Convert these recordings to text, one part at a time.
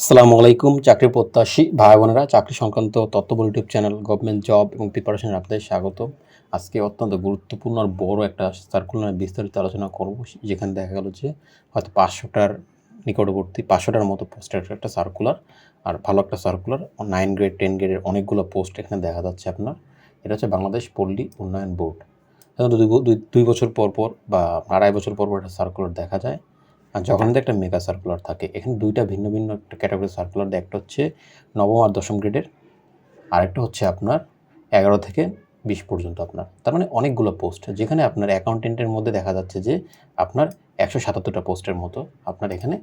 আসসালামু আলাইকুম, চাকরি প্রত্যাশী ভাই বোনেরা, চাকরি সংক্রান্ত তথ্যবল ইউটিউব চ্যানেল গভর্নমেন্ট জব এবং প্রিপারেশন আপনাদের স্বাগত। আজকে অত্যন্ত গুরুত্বপূর্ণ আর বড় একটা সার্কুলার বিস্তারিত আলোচনা করব, যেখানে দেখা গেল যে হয়তো পাঁচশোটার নিকটবর্তী, পাঁচশোটার মতো পোস্টের একটা সার্কুলার আর ভালো একটা সার্কুলার নাইন গ্রেড টেন গ্রেডের অনেকগুলো পোস্ট এখানে দেখা যাচ্ছে আপনার। এটা হচ্ছে বাংলাদেশ পল্লী উন্নয়ন বোর্ড সাধারণত দুই বছর পর পর বা আড়াই বছর পর পর একটা সার্কুলার দেখা যায়। আর যখন একটা মেগা সার্কুলার থাকে। এখানে দুইটা ভিন্ন ভিন্ন একটা ক্যাটাগরি সার্কুলার একটা হচ্ছে নবম আর দশম গ্রেডের আরেকটা হচ্ছে আপনার এগারো থেকে বিশ পর্যন্ত আপনার। তার মানে অনেকগুলো পোস্ট যেখানে আপনার অ্যাকাউন্টেন্টের মধ্যে দেখা যাচ্ছে যে আপনার একশো সাতাত্তরটা পোস্টের মতো আপনার এখানে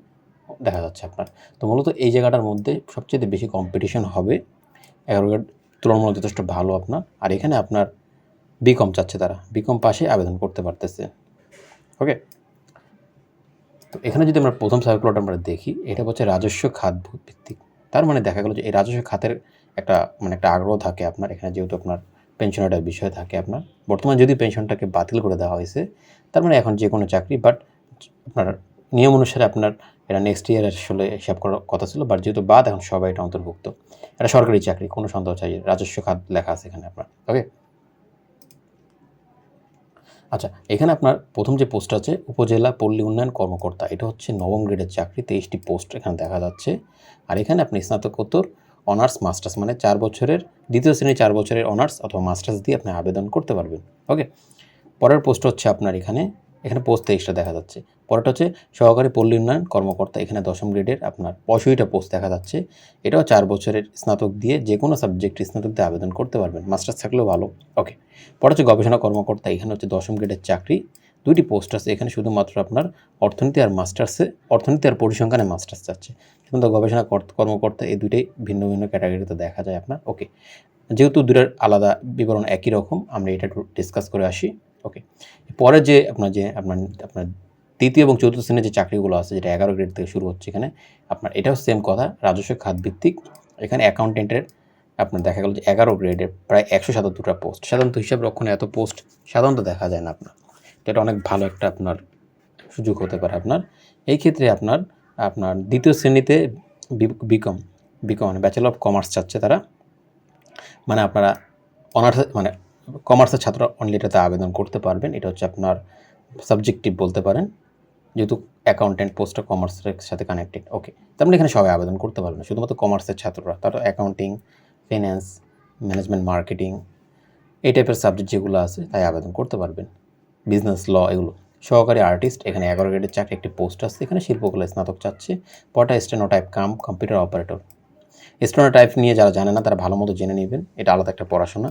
দেখা যাচ্ছে আপনার। তো মূলত এই জায়গাটার মধ্যে সবচেয়ে বেশি কম্পিটিশন হবে, এগারো গ্রেড তুলনামূলক যথেষ্ট ভালো আপনার। আর এখানে আপনার বিকম চাচ্ছে তারা বিকম পাশে আবেদন করতে পারতেছে। ওকে তো এখানে যদি আমরা প্রথম সার্কুলারটা আমরা দেখি, এটা হচ্ছে রাজস্ব খাত ভিত্তিক। তার মানে দেখা গেল যে এই রাজস্ব খাতের একটা মানে একটা আগ্রহ থাকে আপনার, এখানে যেহেতু আপনার পেনশনের বিষয় থাকে আপনার। বর্তমানে যদি পেনশনটাকে বাতিল করে দেওয়া হয়েছে, তার মানে এখন যে কোনো চাকরি বাট আপনার নিয়ম অনুসারে আপনার এটা নেক্সট ইয়ার আসলে হিসাব করার কথা ছিল বাট যেহেতু বাদ, এখন সবাই এটা অন্তর্ভুক্ত। এটা সরকারি চাকরি, কোনো সন্দেহ চাই রাজস্ব খাত লেখা আছে এখানে আপনার ওকে আচ্ছা এখানে আপনার প্রথম যে পোস্ট আছে, উপজেলা পল্লী উন্নয়ন কর্মকর্তা, এটা হচ্ছে নবম গ্রেডের চাকরি, তেইশটি পোস্ট এখানে দেখা যাচ্ছে। আর এখানে আপনি স্নাতকোত্তর, অনার্স, মাস্টার্স মানে চার বছরের, দ্বিতীয় শ্রেণি চার বছরের অনার্স অথবা মাস্টার্স দিয়ে আপনি আবেদন করতে পারবেন। ওকে, পরের পোস্ট হচ্ছে আপনার এখানে এখানে পোস্ট তেইশটা দেখা যাচ্ছে। পরেরটা হচ্ছে সহকারী পল্লী উন্নয়ন কর্মকর্তা। এখানে দশম গ্রেডের আপনার পঁয়ষট্টিটা পোস্ট দেখা যাচ্ছে। এটাও চার বছরের স্নাতক দিয়ে যে কোনো সাবজেক্টে স্নাতক দিয়ে আবেদন করতে পারবেন। মাস্টার্স থাকলেও ভালো। ওকে পরে হচ্ছে গবেষণা কর্মকর্তা। এখানে হচ্ছে দশম গ্রেডের চাকরি। দুইটি পোস্ট আছে। এখানে শুধুমাত্র আপনার অর্থনীতি আর মাস্টার্সে অর্থনীতি আর পরিসংখ্যানে মাস্টার্স চাচ্ছে কিন্তু গবেষণা কর্ত- কর্মকর্তা এই দুইটাই ভিন্ন ভিন্ন ক্যাটাগরিতে দেখা যায় আপনার। ওকে যেহেতু দুটার আলাদা বিবরণ একই রকম, আমরা এটা ডিসকাস করে আসি। ওকে পরে যে আপনার যে আপনার আপনার তৃতীয় এবং চতুর্থ শ্রেণির যে চাকরিগুলো আছে, যেটা এগারো গ্রেড থেকে শুরু হচ্ছে এখানে, আপনার এটাও সেম কথা, রাজস্ব খাত ভিত্তিক এখানে অ্যাকাউন্টেন্টের আপনার দেখা গেল যে এগারো গ্রেডের প্রায় একশো সাতাত্তরটা পোস্ট সাধারণত হিসাব রক্ষণে এত পোস্ট সাধারণত দেখা যায় না আপনার। এটা অনেক ভালো একটা আপনার সুযোগ হতে পারে আপনার। এই ক্ষেত্রে আপনার আপনার দ্বিতীয় শ্রেণীতে বিকম বিকম মানে ব্যাচেলর অফ কমার্স চাচ্ছে তারা। মানে আপনারা অনার্স মানে কমার্সের ছাত্র অনলি এটাতে আবেদন করতে পারবেন। এটা হচ্ছে আপনার সাবজেক্টিভ বলতে পারেন, যেহেতু অ্যাকাউন্টেন্ট পোস্টটা কমার্সের সাথে কানেক্টেড ওকে তার মানে এখানে সবাই আবেদন করতে পারবেন শুধুমাত্র কমার্সের ছাত্ররা। তারা অ্যাকাউন্টিং ফিন্যান্স ম্যানেজমেন্ট মার্কেটিং এই টাইপের সাবজেক্ট যেগুলো আছে, তাই আবেদন করতে পারবেন। বিজনেস ল এগুলো। সহকারী আর্টিস্ট এখানে এগারো গ্রেডের চাকরি একটি পোস্ট আছে, এখানে শিল্পকলা স্নাতক চাচ্ছে পটা steno type cum computer operator steno type নিয়ে যারা জানে না, তারা ভালো মতো জেনে নেবেন। এটা আলাদা একটা পড়াশোনা।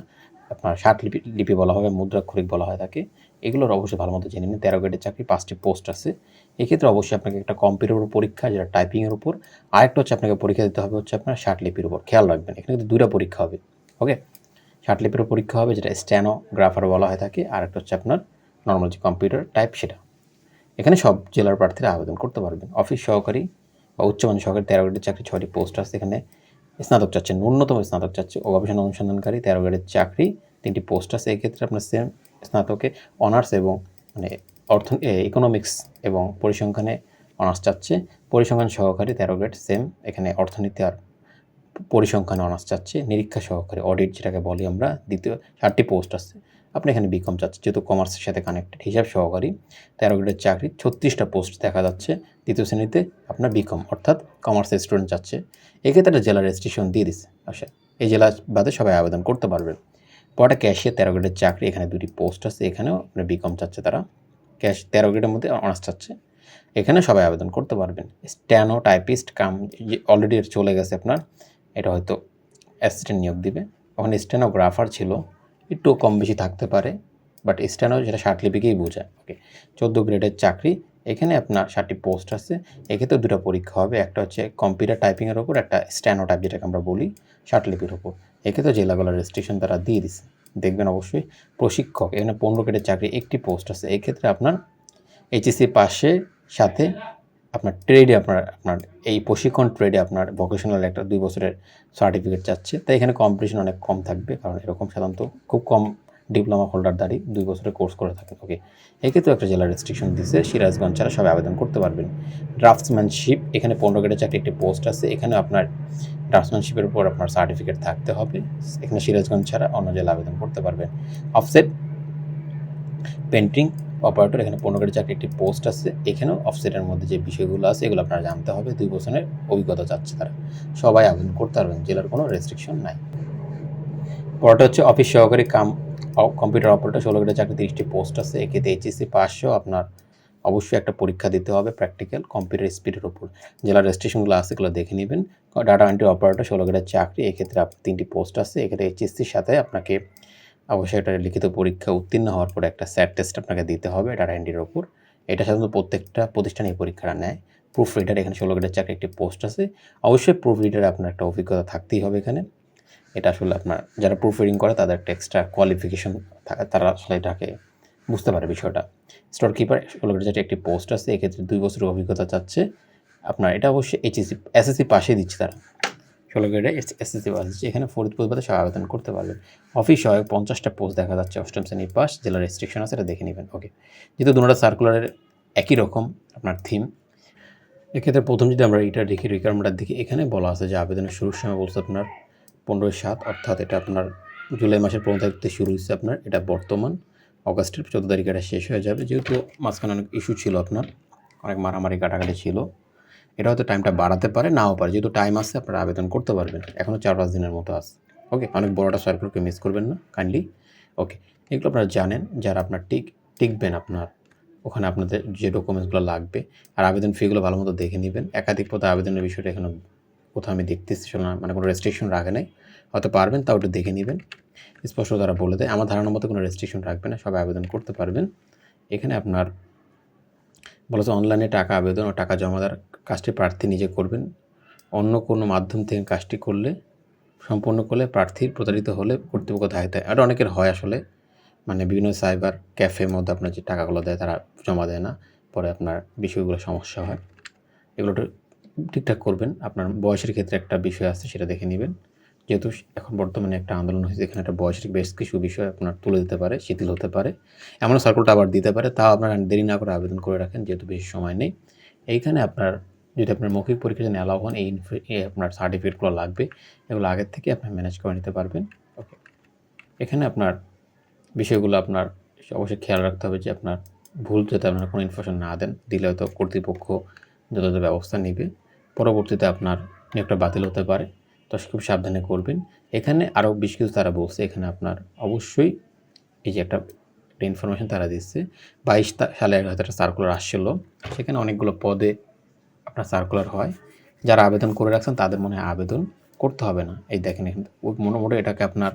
আপনার ষাট লিপি লিপি বলা হবে, মুদ্রাক্ষরিক বলা হয় তাকে। এগুলোর অবশ্যই ভালো মতো জেনে নিন। তেরো গ্রেডের চাকরি, পাঁচটি পোস্ট আছে। এক্ষেত্রে অবশ্যই আপনাকে একটা কম্পিউটার পরীক্ষা, যেটা টাইপিংয়ের উপর। আরেকটা হচ্ছে আপনাকে পরীক্ষা দিতে হবে হচ্ছে আপনার ষাট লিপির উপর। খেয়াল রাখবেন, এখানে কিন্তু দুটা পরীক্ষা হবে। ওকে ষাট লিপির পরীক্ষা হবে, যেটা স্ট্যানোগ্রাফার বলা হয় থাকে আর একটা হচ্ছে আপনার নর্মাল যে কম্পিউটার টাইপ সেটা। এখানে সব জেলার প্রার্থীরা আবেদন করতে পারবেন। অফিস সহকারী বা উচ্চমানের সহকারী তেরো গ্রেডের চাকরি ছয়টি পোস্ট আছে এখানে। স্নাতক চাচ্ছে ন্যূনতম স্নাতক চাচ্ছে ও গবেষণা অনুসন্ধানকারী, তেরো গ্রেডের চাকরি, তিনটি পোস্ট আছে এক্ষেত্রে আপনার সেম স্নাতকে। অনার্স এবং মানে অর্থ ইকোনমিক্স এবং পরিসংখ্যানে অনার্স চাচ্ছে। পরিসংখ্যান সহকারী তেরো গ্রেড সেম এখানে অর্থনীতি আর পরিসংখ্যানে অনার্স চাচ্ছে। নিরীক্ষা সহকারী অডিট যেটাকে বলি আমরা, দ্বিতীয়, চারটি পোস্ট আছে। এখানে বিকম চাচ্ছে যেহেতু কমার্সের সাথে কানেক্টেড হিসাব সহকারী তেরো গ্রেডের চাকরি, ছত্রিশটা পোস্ট দেখা যাচ্ছে। দ্বিতীয় শ্রেণীতে আপনার বিকম অর্থাৎ কমার্সের স্টুডেন্ট চাচ্ছে এক্ষেত্রে জেলা রেজিস্ট্রেশন দিয়ে দিছে। আচ্ছা এই জেলা বাদে সবাই আবেদন করতে পারবেন পরে ক্যাশে তেরো গ্রেডের চাকরি, এখানে দুটি পোস্ট আছে, এখানেও আপনার বিকম চাচ্ছে তারা। ক্যাশ তেরো গ্রেডের মধ্যে অনার্স চাচ্ছে এখানে সবাই আবেদন করতে পারবেন। স্ট্যানো টাইপিস্ট কাম অলরেডি চলে গেছে আপনার, এটা হয়তো অ্যাসিস্ট্যান্ট নিয়োগ দিবে। ওখানে স্টেনোগ্রাফার ছিল। একটু কম বেশি থাকতে পারে বাট স্টেনো যেটা ষাট লিপিকেই বোঝায় ওকে চোদ্দ গ্রেডের চাকরি, এখানে আপনার ষাটটি পোস্ট আছে, এক্ষেত্রে দুটো পরীক্ষা হবে, একটা হচ্ছে কম্পিউটার টাইপিংয়ের ওপর, একটা স্ট্যানো টাইপ যেটাকে আমরা বলি ষাট লিপির ওপর। এক্ষেত্রে জেলাগুলো রেজিস্ট্রেশন তারা দিয়ে দিছে। দেখবেন অবশ্যই প্রশিক্ষক, এখানে পনেরো গ্রেডের চাকরি একটি পোস্ট আছে, এক্ষেত্রে আপনার এইচএসসি পাশে, সাথে আপনার ট্রেডে আপনার আপনার এই প্রশিক্ষণ ট্রেডে আপনার ভোকেশনাল একটা দুই বছরের সার্টিফিকেট চাচ্ছে তাই এখানে কম্পিটিশন অনেক কম থাকবে, কারণ এরকম সাধারণত খুব কম ডিপ্লোমা হোল্ডারদারি দুই বছরের কোর্স করে থাকে ওকে এক্ষেত্রে একটা জেলার রেস্ট্রিকশন দিছে, সিরাজগঞ্জ ছাড়া সবাই আবেদন করতে পারবেন। ড্রাফটসম্যানশিপ এখানে পনেরো গ্রেডের চাকরি একটি পোস্ট আছে, এখানে আপনার ড্রাফটসম্যানশিপের উপর আপনার সার্টিফিকেট থাকতে হবে। এখানে সিরাজগঞ্জ ছাড়া অন্য জেলা আবেদন করতে পারবেন। অফসেট পেন্টিং অপারেটর এখানে পনেরো গ্রেডের চাকরি একটি পোস্ট আছে। এখানেও অফসেটের মধ্যে যে বিষয়গুলো আছে, এগুলো আপনারা জানতে হবে। দুই বছরের অভিজ্ঞতা চাচ্ছে তারা। সবাই আবেদন করতে পারবেন, জেলার কোনো রেস্ট্রিকশন নাই। পরটা হচ্ছে অফিস সহকারী কাম কম্পিউটার অপারেটর ষোলো গ্রেডের চাকরি তিরিশটি পোস্ট আছে। এক্ষেত্রে এইচএসসি পাঁচশো আপনার অবশ্যই একটা পরীক্ষা দিতে হবে প্র্যাকটিক্যাল কম্পিউটার স্পিডের উপর। জেলার রেজিস্ট্রেশনগুলো আছে, এগুলো দেখে নেবেন। ডাটা এন্ট্রি অপারেটর ষোলো গ্রেডের চাকরি, এক্ষেত্রে তিনটি পোস্ট আছে। এক্ষেত্রে এইচএসসির সাথে আপনাকে অবশ্যই একটা লিখিত পরীক্ষা উত্তীর্ণ হওয়ার পর একটা স্যাট টেস্ট আপনাকে দিতে হবে ডাটা এন্ট্রির ওপর। এটা সাধারণত প্রত্যেকটা প্রতিষ্ঠানে এই পরীক্ষাটা নেয়। প্রুফ রিডার এখানে ষোলো গ্রেডের চাকরি একটি পোস্ট আছে। অবশ্যই প্রুফ রিডারে আপনার একটা অভিজ্ঞতা থাকতেই হবে এখানে। এটা আসলে আপনার, যারা প্রুফ রিডিং করে তাদের একটা এক্সট্রা কোয়ালিফিকেশন থাকে তারা আসলে এটাকে বুঝতে পারে বিষয়টা। স্টোর কিপার ষোলো গ্রেডের একটি পোস্ট আছে। এক্ষেত্রে দুই বছরের অভিজ্ঞতা চাচ্ছে। আপনার এটা অবশ্যই এইচএসসি এসএসসি পাশে দিচ্ছে তারা। ষোলো গ্রেডে এসএসসি পাস দিচ্ছে এখানে ফরিদপুর বাদে সব আবেদন করতে পারবেন। অফিস সহায়ক পঞ্চাশটা পোস্ট দেখা যাচ্ছে, অষ্টম শ্রেণি পাস জেলার রেস্ট্রিকশন আছে, এটা দেখে নেবেন ওকে যেহেতু দুটো সার্কুলারের একই রকম আপনার থিম এক্ষেত্রে প্রথম যদি আমরা এটা দেখি রিকোয়ারমেন্টটা দেখি, এখানে বলা আছে যে আবেদনের শুরুর সময় বলছে আপনার পনেরোই সাত, অর্থাৎ এটা আপনার জুলাই মাসের পনেরো তারিখ থেকে শুরু হয়েছে আপনার, এটা বর্তমান অগাস্টের চোদ্দ তারিখে এটা শেষ হয়ে যাবে। যেহেতু মাঝখানে অনেক ইস্যু ছিল আপনার, অনেক মারামারি, কাটাকাটি ছিল এটা হয়তো টাইমটা বাড়াতে পারে, নাও পারে। যেহেতু টাইম আছে, আপনারা আবেদন করতে পারবেন। এখনও চার পাঁচ দিনের মতো আছে। ওকে অনেক বড়টা সার্কুলকে মিস করবেন না কাইন্ডলি ওকে এগুলো আপনারা জানেন, যারা আপনার টিক, টিকবেন আপনার। ওখানে আপনাদের যে ডকুমেন্টসগুলো লাগবে, আর আবেদন ফিগুলো ভালো মতো দেখে নেবেন। একাধিক পথে আবেদনের বিষয়টা এখানে কোথাও আমি দেখতেছি না মানে কোনো রেস্ট্রিকশন রাখে নাই। হয়তো পারবেন, তাও একটু দেখে নেবেন। স্পষ্ট তারা বলে দেয়। আমার ধারণার মতো কোনো রেস্ট্রিকশন রাখবে না, সবাই আবেদন করতে পারবেন। এখানে আপনার বলেছে অনলাইনে টাকা আবেদন ও টাকা জমা দেওয়ার কাজটি প্রার্থী নিজে করবেন। অন্য কোনো মাধ্যম থেকে কাজটি করলে, সম্পূর্ণ করলে প্রার্থীর প্রতারিত হলে কর্তৃপক্ষ দায় দেয়। আর অনেকের হয় আসলে মানে বিভিন্ন সাইবার ক্যাফের মধ্যে আপনার যে টাকাগুলো দেয় তারা জমা দেয় না, পরে আপনার বিষয়গুলো সমস্যা হয়। এগুলো ঠিকঠাক করবেন। আপনার বয়সের ক্ষেত্রে একটা বিষয় আছে, সেটা দেখে নেবেন। যেহেতু এখন বর্তমানে একটা আন্দোলন হয়েছে এখানে একটা বয়সের বেশ কিছু বিষয় আপনার তুলে দিতে পারে, শিথিল হতে পারে। এমন সার্কুলটা আবার দিতে পারে, তাও আপনার দেরি না করে আবেদন করে রাখেন, যেহেতু বেশি সময় নেই। এইখানে আপনার যদি আপনার মৌখিক পরীক্ষা যদি অ্যালাউ হন, এই আপনার সার্টিফিকেটগুলো লাগবে, এগুলো আগের থেকে আপনি ম্যানেজ করে নিতে পারবেন। ওকে এখানে আপনার বিষয়গুলো আপনার অবশ্যই খেয়াল রাখতে হবে যে আপনার ভুল যাতে আপনার কোনো ইনফরমেশন না দেন, দিলে হয়তো কর্তৃপক্ষ যথাযথ ব্যবস্থা নেবে। পরবর্তীতে আপনার নিয়োগটা বাতিল হতে পারে, তো খুব সাবধানে করবেন। এখানে আরও বেশ কিছু তারা বলছে, এখানে আপনার অবশ্যই এই যে একটা ইনফরমেশন তারা দিচ্ছে, বাইশ সালে একটা সার্কুলার আসছিল, সেখানে অনেকগুলো পদে আপনার সার্কুলার হয়। যারা আবেদন করে রাখছেন, তাদের মনে হয় আবেদন করতে হবে না। এই দেখেন ওই মোটামুটি এটাকে আপনার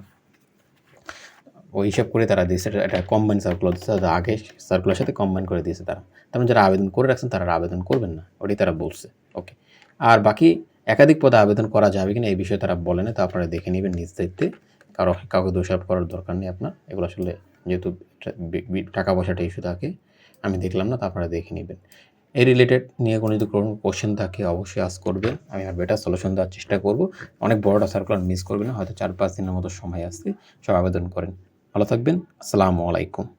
ওই হিসাব করে তারা দিয়েছে। এটা- কম্বাইন সার্কুলার দিচ্ছে তাদের আগে সার্কুলার সাথে কম্বাইন করে দিয়েছে তারা। তার যারা আবেদন করে রাখছেন, তারা আবেদন করবেন না। ওটাই তারা বলছে। ওকে আর বাকি একাধিক পদে আবেদন করা যাবে কিনা, এই বিষয়ে তারা বলে না, তা আপনারা দেখে নেবেন নিজ দায়িত্বে। কারও, কাউকে দোষারোপ করার দরকার নেই আপনার। এগুলো আসলে যেহেতু টাকা পয়সাটা ইস্যু থাকে, আমি দেখলাম না, তা আপনারা দেখে নেবেন। এই রিলেটেড নিয়ে কোনো যদি কোনো কোশ্চেন থাকে, অবশ্যই আস করবেন। আমি আর বেটার সলিউশন দেওয়ার চেষ্টা করব। অনেক বড়টা সার্কুলার মিস করবেন হয়তো চার পাঁচ দিনের মতো সময় আসছে। সব আবেদন করেন। ভালো থাকবেন। আসসালামু আলাইকুম।